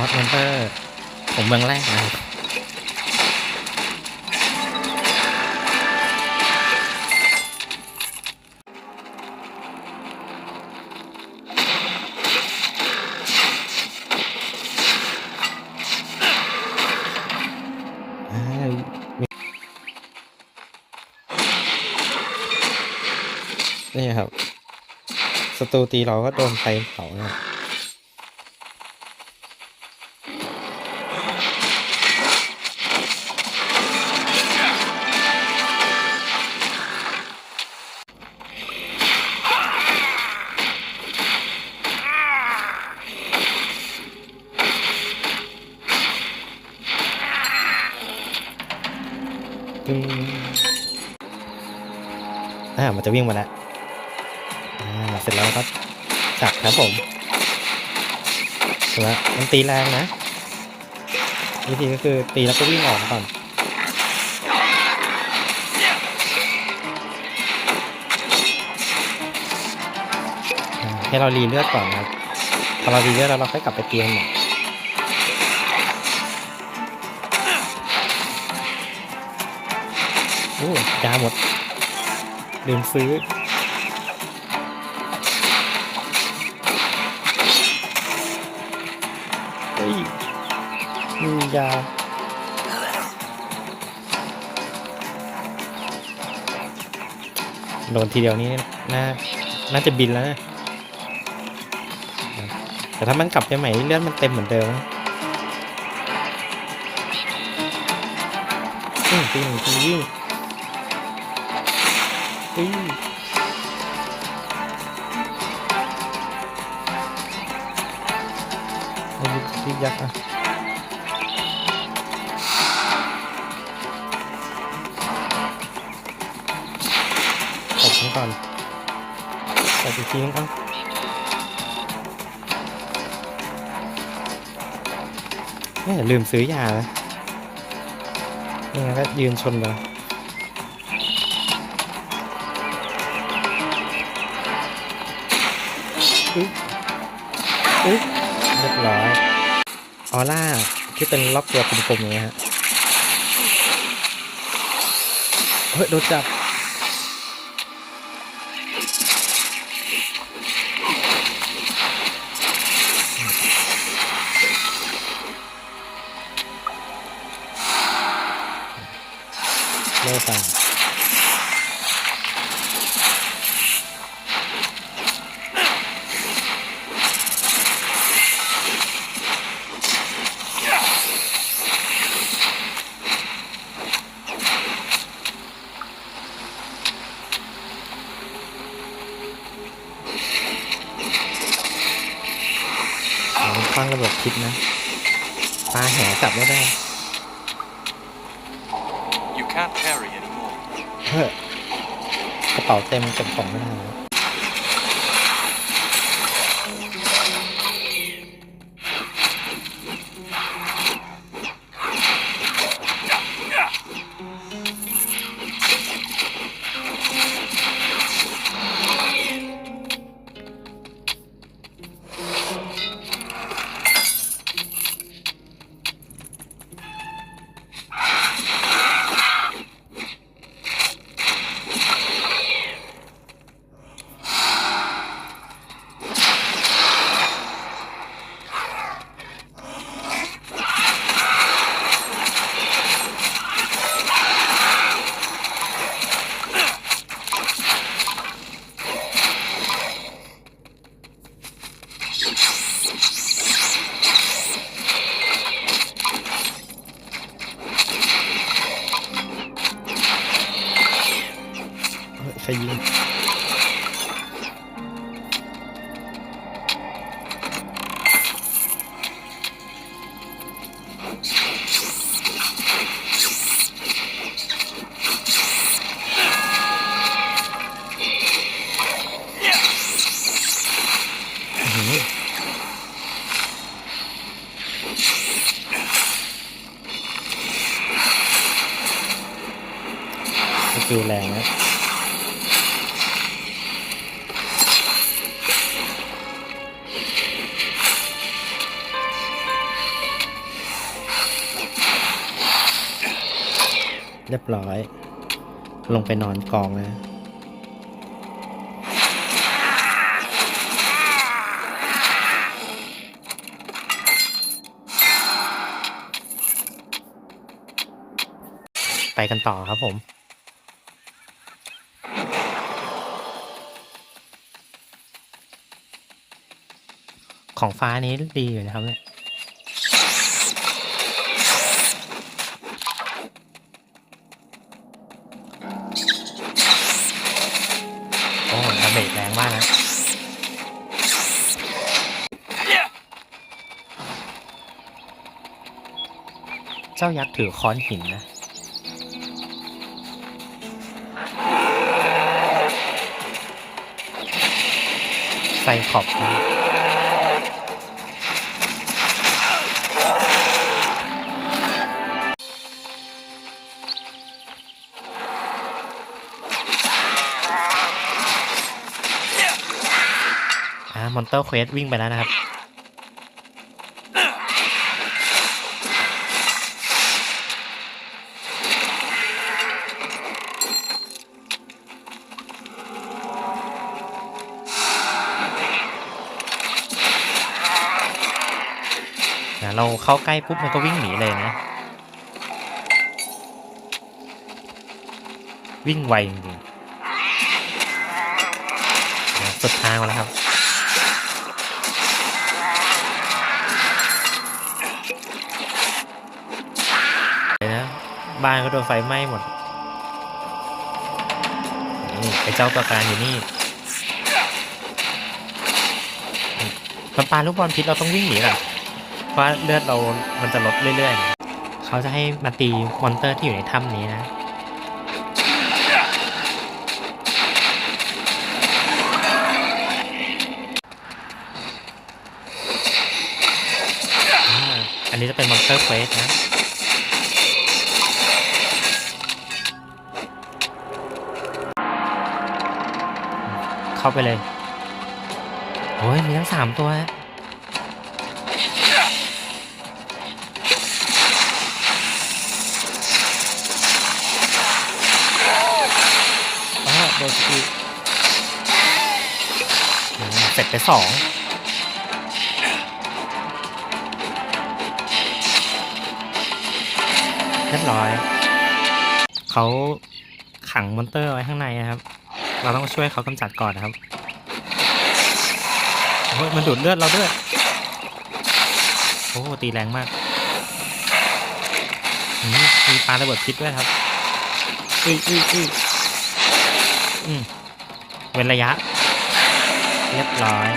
อสมอนเตอร์ของเมืองแรกนะครับนี่ครับศัตรูตีเราก็โดนไฟเผาเนะ ตึ้งอ่ามันจะวิ่งมาแล้วอ่าเสร็จแล้วก็จับครับผมถูกไหมมันตีแรงนะวิธีก็คือตีแล้วก็วิ่งออกก่อนให้เรารีเลือดก่อนนะครับพอเรารีเลือดแล้วเราค่อยกลับไปเตียงใหม่ โอ้ยาหมดลืมซื้อเฮ้ยมียาโดนทีเดียวนี้น่าน่าจะบินแล้วนะ แต่ถ้ามันกลับไปใหม่เลือดมันเต็มเหมือนเดิมนะอืมตีหนึ่งทีวิ่ง อุ้ยเอายุยิกยักษ์อะตบมันก่อนตบอีกทีนึงเอ้าไม่ลืมซื้อยานะยังไงก็ยืนชนกัน อุ๊ยอุ๊ยเรียบร้อยออร่าที่เป็นล็อกตัวกลมๆอย่างเงี้ยฮะเฮ้ยโดนจับโลฟัง ฟังระบบคิดนะปลาแหกลับไม่ได้ You can't carry anymore. เฮ้ยกระเป๋าเต็มเก็บของไม่ได้แล้ว เฟิแรเรียบร้อย ลงไปนอนกองนะไปกันต่อครับผม ของฟ้านี้ดีอยู่นะครับเนี่ยโอ้ดาเมจแรงมากนะเจ้ายักษ์ถือค้อนหินนะใส่ขอบนะ มอนเตอร์เควสวิ่งไปแล้วนะครับ เราเข้าใกล้ปุ๊บมันก็วิ่งหนีเลยนะ วิ่งไวจริงๆสุดทางแล้วครับ เลยนะ บ้านก็โดนไฟไหม้หมด นี่ไอ้เจ้าตัวการอยู่นี่มันปาลูกบอลพิษเราต้องวิ่งหนีแหละเพราะเลือดเรามันจะลดเรื่อยๆ เขาจะให้มาตีมอนเตอร์ที่อยู่ในถ้ำนี้นะอันนี้จะเป็นมอนเตอร์เควสนะ เข้าไปเลยโอ้ยมีทั้งสามตัวฮะอ๋อโดนสกิลเสร็จไปสองเรียบร้อย เขาขังมอนเตอร์ไว้ข้างในนะครับ เราต้องช่วยเขากำจัดก่อนนะครับโอ้ยมันดูดเลือดเราด้วย โอ้ตีแรงมากอืมมีปลาระเบิดพิษด้วยครับอุ้ยอุ้ยอุ้ยอืมเว้นระยะ เรียบร้อย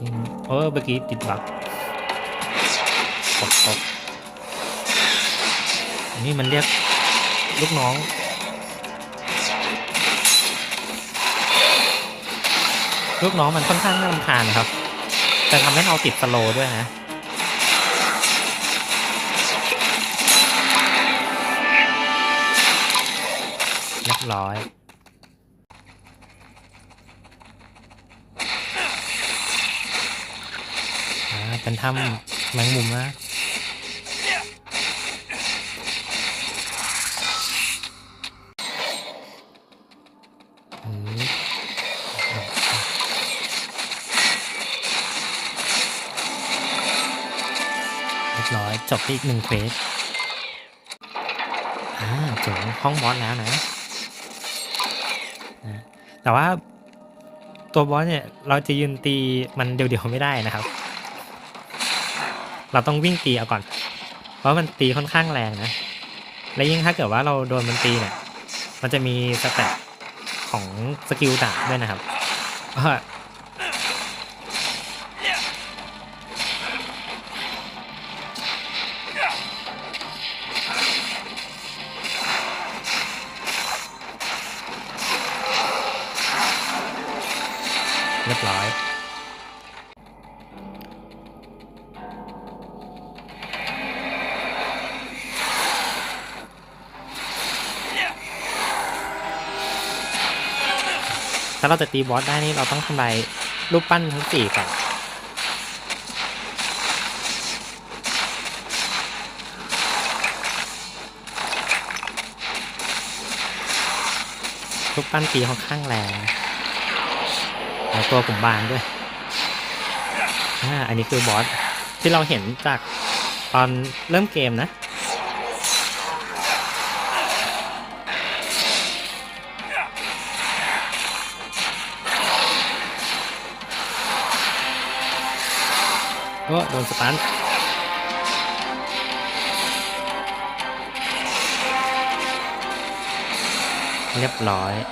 อืมโอ้เมื่อกี้ติดบักตกตกอันนี่มันเรียกลูกน้อง ลูกน้องมันค่อนข้างน่ารำคาญครับจะทำให้เราติดสโลด้วยนะเรียบร้อยอ่าเป็นถ้ำแมงมุมนะ ร้อย จบที่อีกหนึ่งเควสอ่าถึงห้องบอสแล้วนะนะแต่ว่าตัวบอสเนี่ยเราจะยืนตีมันเดียวๆไม่ได้นะครับ เราต้องวิ่งตีเอาก่อน เพราะมันตีค่อนข้างแรงนะ และยิ่งถ้าเกิดว่าเราโดนมันตีเนี่ย มันจะมีสแตทของสกิลดาบด้วยนะครับ เรียบร้อยถ้าเราจะตีบอสได้นี่เราต้องทำลายรูปปั้นทั้งสี่ก่อนรูปปั้นตีค่อนข้างแรง แล้วตัวผมบางด้วยอ่าอันนี้คือบอสที่เราเห็นจากตอนเริ่มเกมนะโอ้โดนสตันเรียบร้อย